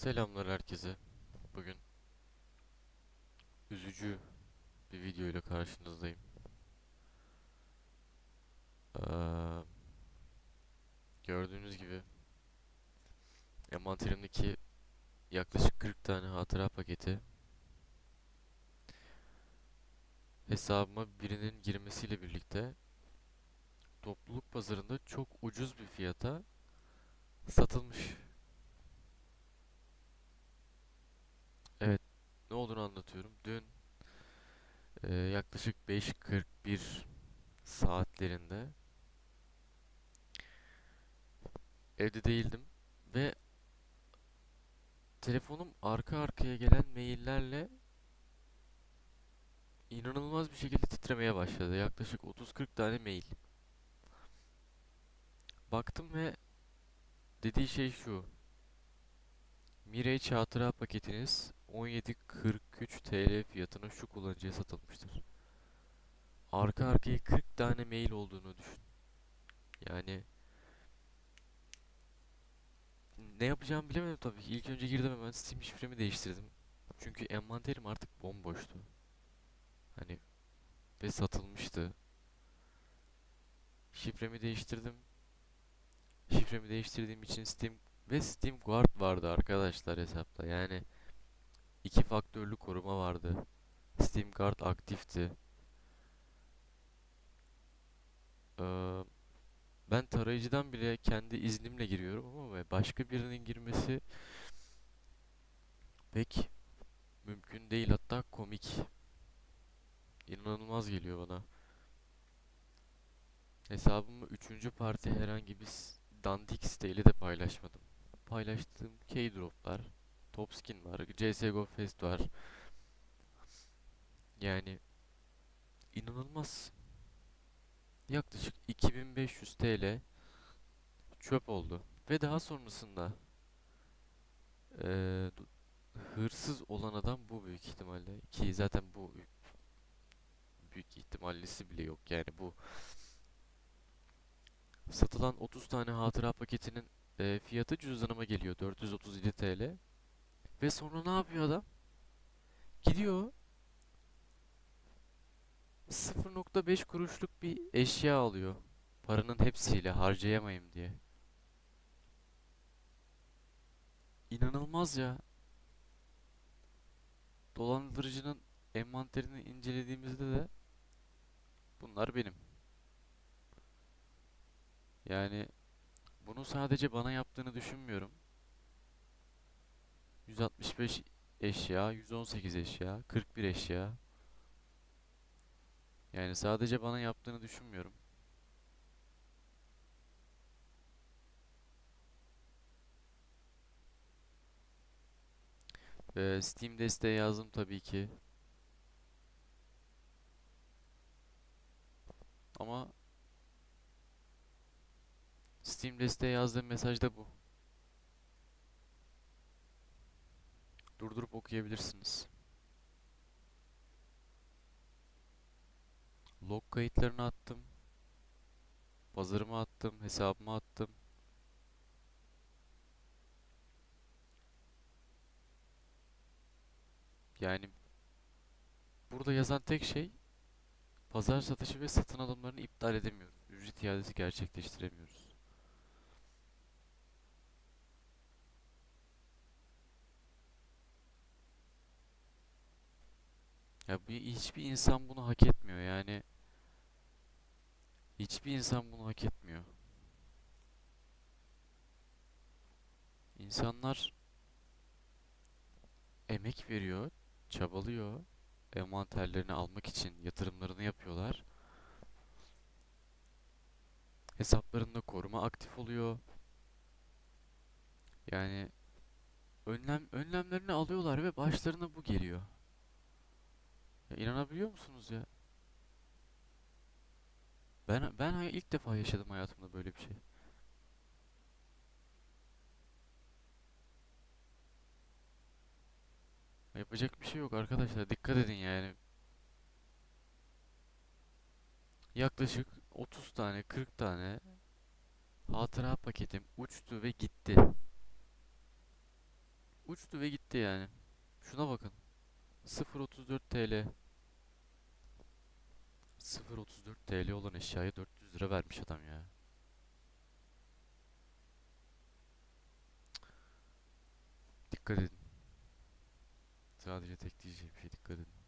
Selamlar herkese. Bugün üzücü bir video ile karşınızdayım. Ee, gördüğünüz gibi envanterimdeki yaklaşık 40 tane hatıra paketi hesabıma birinin girmesiyle birlikte topluluk pazarında çok ucuz bir fiyata satılmış. Evet, ne olduğunu anlatıyorum. Dün e, yaklaşık 5.41 saatlerinde evde değildim ve telefonum arka arkaya gelen maillerle inanılmaz bir şekilde titremeye başladı. Yaklaşık 30-40 tane mail. Baktım ve dediği şey şu. Mirage hatıra paketiniz 17.43 TL fiyatına şu kullanıcıya satılmıştır. Arka arkaya 40 tane mail olduğunu düşün. Yani ne yapacağımı bilemedim tabii ki. İlk önce girdim hemen Steam şifremi değiştirdim. Çünkü envanterim artık bomboştu. Hani ve satılmıştı. Şifremi değiştirdim. Şifremi değiştirdiğim için Steam ve Steam Guard vardı arkadaşlar hesapta. Yani iki faktörlü koruma vardı. Steam Guard aktifti. Ee, ben tarayıcıdan bile kendi iznimle giriyorum ama başka birinin girmesi pek mümkün değil hatta komik. İnanılmaz geliyor bana. Hesabımı üçüncü parti herhangi bir dandik siteyle de paylaşmadım. Paylaştığım Keydrop'lar, Topskin var, CSGO Fest var. Yani inanılmaz. Yaklaşık 2500 TL çöp oldu. Ve daha sonrasında du- hırsız olan adam bu büyük ihtimalle. Ki zaten bu büyük ihtimallisi bile yok. Yani bu satılan 30 tane hatıra paketinin eee, fiyatı cüzdanıma geliyor 437 TL. Ve sonra ne yapıyor adam? Gidiyor 0.5 kuruşluk bir eşya alıyor. Paranın hepsiyle harcayamayayım diye. İnanılmaz ya. Dolandırıcının envanterini incelediğimizde de bunlar benim. Yani bunu sadece bana yaptığını düşünmüyorum. 165 eşya, 118 eşya, 41 eşya. Yani sadece bana yaptığını düşünmüyorum. Ve Steam desteği yazdım tabii ki. Ama Steam desteği yazdığım mesaj da bu. Durdurup okuyabilirsiniz. Log kayıtlarını attım. Pazarıma attım, hesabıma attım. Yani burada yazan tek şey pazar satışı ve satın alımlarını iptal edemiyoruz. Ücret iadesi gerçekleştiremiyoruz. Ya bir, hiçbir insan bunu hak etmiyor yani. Hiçbir insan bunu hak etmiyor. İnsanlar emek veriyor, çabalıyor, envanterlerini almak için yatırımlarını yapıyorlar. Hesaplarında koruma aktif oluyor. Yani önlem önlemlerini alıyorlar ve başlarına bu geliyor. İnanabiliyor musunuz ya? Ben ben ilk defa yaşadım hayatımda böyle bir şey. Yapacak bir şey yok arkadaşlar. Dikkat edin yani. Yaklaşık 30 tane, 40 tane hatıra paketim uçtu ve gitti. uçtu ve gitti yani. Şuna bakın. 0.34 TL. 0.34 TL olan eşyaya 400 lira vermiş adam ya. Dikkat edin. Sadece tek diyeceğim şey dikkat edin.